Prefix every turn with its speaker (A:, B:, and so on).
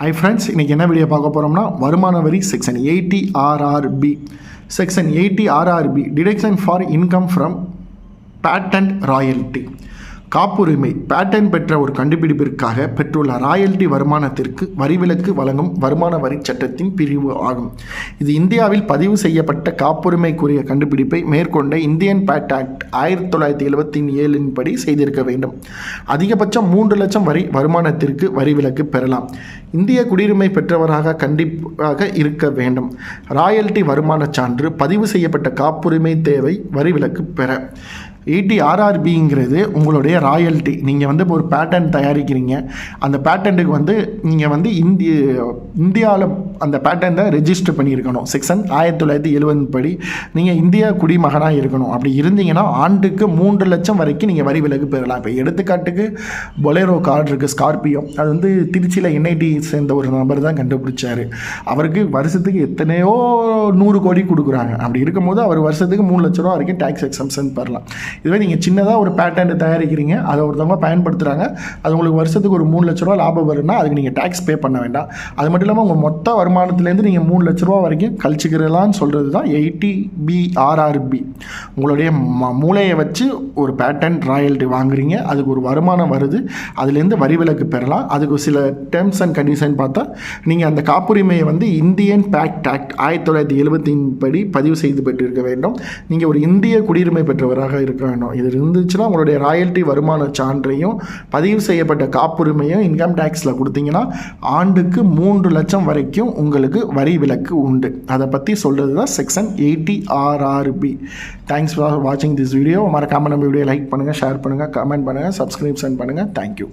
A: Hi friends இன்றைக்கி என்ன video பார்க்க போகிறோம்னா வருமான வரி section eighty RRB section eighty RRB deduction for income from patent royalty காப்புரிமை பேட்டன் பெற்ற ஒரு கண்டுபிடிப்பிற்காக பெற்றுள்ள ராயல்டி வருமானத்திற்கு வரிவிலக்கு வழங்கும் வருமான வரி சட்டத்தின் பிரிவு ஆகும். இது இந்தியாவில் பதிவு செய்யப்பட்ட காப்புரிமைக்குரிய கண்டுபிடிப்பை மேற்கொண்ட இந்தியன் பேட் ஆக்ட் ஆயிரத்தி தொள்ளாயிரத்தி எழுபத்தி ஏழின் படி செய்திருக்க வேண்டும். அதிகபட்சம் மூன்று லட்சம் வரி வருமானத்திற்கு வரிவிலக்கு பெறலாம். இந்திய குடியுரிமை பெற்றவராக கண்டிப்பாக இருக்க வேண்டும். ராயல்டி வருமான சான்று பதிவு செய்யப்பட்ட காப்புரிமை தேவை வரிவிலக்கு பெற. எயிட்டி ஆர்ஆர்பிங்கிறது உங்களுடைய ராயல்ட்டி நீங்கள் வந்து இப்போ ஒரு பேட்டன் தயாரிக்கிறீங்க. அந்த பேட்டன்ட்டுக்கு வந்து நீங்கள் வந்து இந்திய இந்தியாவில் அந்த பேட்டன்ட்டை ரெஜிஸ்டர் பண்ணியிருக்கணும். செக்ஷன் ஆயிரத்தி தொள்ளாயிரத்தி எழுபது படி நீங்கள் இந்தியா குடிமகனாக இருக்கணும். அப்படி இருந்தீங்கன்னா ஆண்டுக்கு மூன்று லட்சம் வரைக்கும் நீங்கள் வரி விலக்கு பெறலாம். இப்போ எடுத்துக்காட்டுக்கு பொலேரோ கார் இருக்குது ஸ்கார்பியோ அது வந்து திருச்சியில் என்ஐடி சேர்ந்த ஒரு நபர் தான் கண்டுபிடிச்சாரு. அவருக்கு வருஷத்துக்கு எத்தனையோ நூறு கோடி கொடுக்குறாங்க. அப்படி இருக்கும்போது அவர் வருஷத்துக்கு மூணு லட்ச ரூபா வரைக்கும் டேக்ஸ் எக்ஸம்ஷன் பெறலாம். இதுவே நீங்கள் சின்னதாக ஒரு பேட்டன்ட் தயாரிக்கிறீங்க. அதை ஒருத்தவங்க பயன்படுத்துகிறாங்க அது உங்களுக்கு வருஷத்துக்கு ஒரு மூணு லட்ச ரூபா லாபம் வரும்னா அதுக்கு நீங்கள் டேக்ஸ் பே பண்ண வேண்டாம். அது மட்டும் இல்லாமல் உங்கள் மொத்த வருமானத்துலேருந்து நீங்கள் மூணு லட்ச ரூபா வரைக்கும் கழிச்சுக்கிறலான்னு சொல்கிறது தான் எயிட்டி பிஆர்ஆர்பி உங்களுடைய ம- மூளையை வச்சு ஒரு பேட்டன்ட் ராயல்ட்டி வாங்குறீங்க. அதுக்கு ஒரு வருமானம் வருது. அதுலேருந்து வரி விலக்கு பெறலாம். அதுக்கு சில டேர்ம்ஸ் அண்ட் கண்டிஷன் பார்த்தா நீங்கள் அந்த காப்புரிமையை வந்து இந்தியன் பேக்ட் ஆக்ட் ஆயிரத்தி தொள்ளாயிரத்தி எழுபத்தின் படி பதிவு செய்து பெற்றிருக்க வேண்டும். நீங்கள் ஒரு இந்திய குடியுரிமை பெற்றவராக இருக்க வேணும். இது இருந்துச்சுன்னா உங்களுடைய ராயல்ட்டி வருமான சான்றையும் பதிவு செய்யப்பட்ட காப்புரிமையும் இன்கம் டேக்ஸில் கொடுத்தீங்கன்னா ஆண்டுக்கு மூன்று லட்சம் வரைக்கும் உங்களுக்கு வரி விலக்கு உண்டு. அதை பற்றி சொல்கிறது தான் section eighty RRB thanks for வாட்சிங் திஸ் வீடியோ மறக்காமல் நம்ம வீடியோ லைக் பண்ணுங்கள் ஷேர் பண்ணுங்கள் கமெண்ட் பண்ணுங்கள் சப்ஸ்கிரிப்ஷன் பண்ணுங்கள் தேங்க்யூ